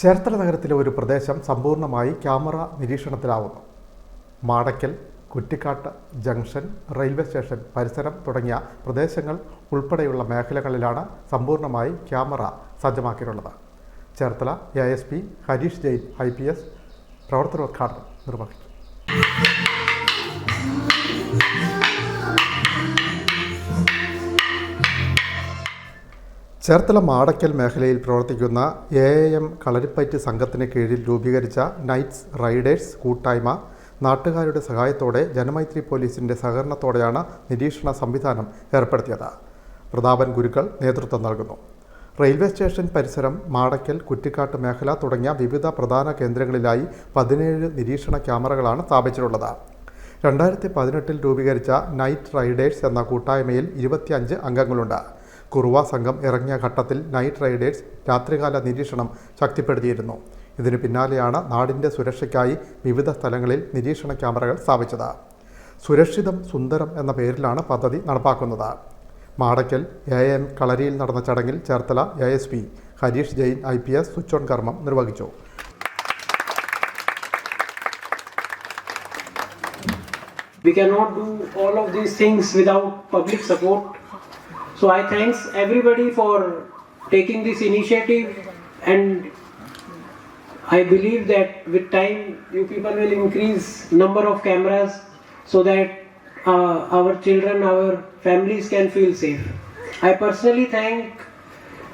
ചേർത്തല നഗരത്തിലെ ഒരു പ്രദേശം സമ്പൂർണമായി camera നിരീക്ഷണത്തിലാവുന്നു. Madakkal Kuttikkattu junction railway station പരിസരം തുടങ്ങിയ പ്രദേശങ്ങൾ ഉൾപ്പെടെയുള്ള മേഖലകളിലാണ് സമ്പൂർണമായി camera സജ്ജമാക്കിയിട്ടുള്ളത്. Cherthala A S P Harish Jain I P S പ്രവർത്തനോദ്ഘാടനം നിർവഹിച്ചു ചേർത്തല മാടക്കൽ മേഖലയിൽ പ്രവർത്തിക്കുന്ന എ എം കളരിപ്പയറ്റ് സംഘത്തിന് കീഴിൽ രൂപീകരിച്ച നൈറ്റ്സ് റൈഡേഴ്സ് കൂട്ടായ്മ നാട്ടുകാരുടെ സഹായത്തോടെ ജനമൈത്രി പോലീസിന്റെ സഹകരണത്തോടെയാണ് നിരീക്ഷണ സംവിധാനം ഏർപ്പെടുത്തിയത്. പ്രതാപൻ ഗുരുക്കൾ നേതൃത്വം നൽകുന്നു. റെയിൽവേ സ്റ്റേഷൻ പരിസരം മാടക്കൽ കുറ്റിക്കാട്ട് മേഖല തുടങ്ങിയ വിവിധ പ്രധാന കേന്ദ്രങ്ങളിലായി പതിനേഴ് നിരീക്ഷണ ക്യാമറകളാണ് സ്ഥാപിച്ചിട്ടുള്ളത്. രണ്ടായിരത്തി പതിനെട്ടിൽ രൂപീകരിച്ച നൈറ്റ് റൈഡേഴ്സ് എന്ന കൂട്ടായ്മയിൽ ഇരുപത്തിയഞ്ച് അംഗങ്ങളുണ്ട്. കുറുവ സംഘം ഇറങ്ങിയ ഘട്ടത്തിൽ നൈറ്റ് റൈഡേഴ്സ് രാത്രികാല നിരീക്ഷണം ശക്തിപ്പെടുത്തിയിരുന്നു. ഇതിനു പിന്നാലെയാണ് നാടിന്റെ സുരക്ഷയ്ക്കായി വിവിധ സ്ഥലങ്ങളിൽ നിരീക്ഷണ ക്യാമറകൾ സ്ഥാപിച്ചത്. സുരക്ഷിതം സുന്ദരം എന്ന പേരിലാണ് പദ്ധതി നടപ്പാക്കുന്നത്. മാടക്കൽ എ എം കളരിയിൽ നടന്ന ചടങ്ങിൽ Cherthala A S P Harish Jain I P S switch on കർമ്മം നിർവഹിച്ചു. We cannot do all of these things without public support. So I thanks everybody for taking this initiative and I believe that with time you people will increase number of cameras so that uh, our children, our families can feel safe. I personally thank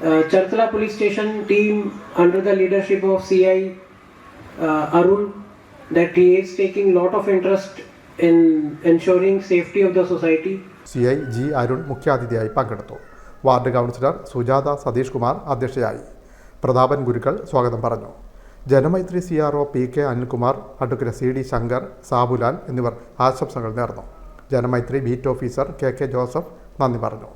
uh, police station team under the leadership of CI uh, Arun that he is taking a lot of interest in ensuring safety of the society. C I G Arun മുഖ്യാതിഥിയായി പങ്കെടുത്തു. Ward councillor Sujatha Satheesh Kumar അധ്യക്ഷയായി. പ്രതാപൻ ഗുരുക്കൾ സ്വാഗതം പറഞ്ഞു. Janamaithri C R O P K Anilkumar advocate C D Shankar Sabulal എന്നിവർ ആശംസകൾ നേർന്നു. Janamaithri beat officer K K Joseph നന്ദി പറഞ്ഞു.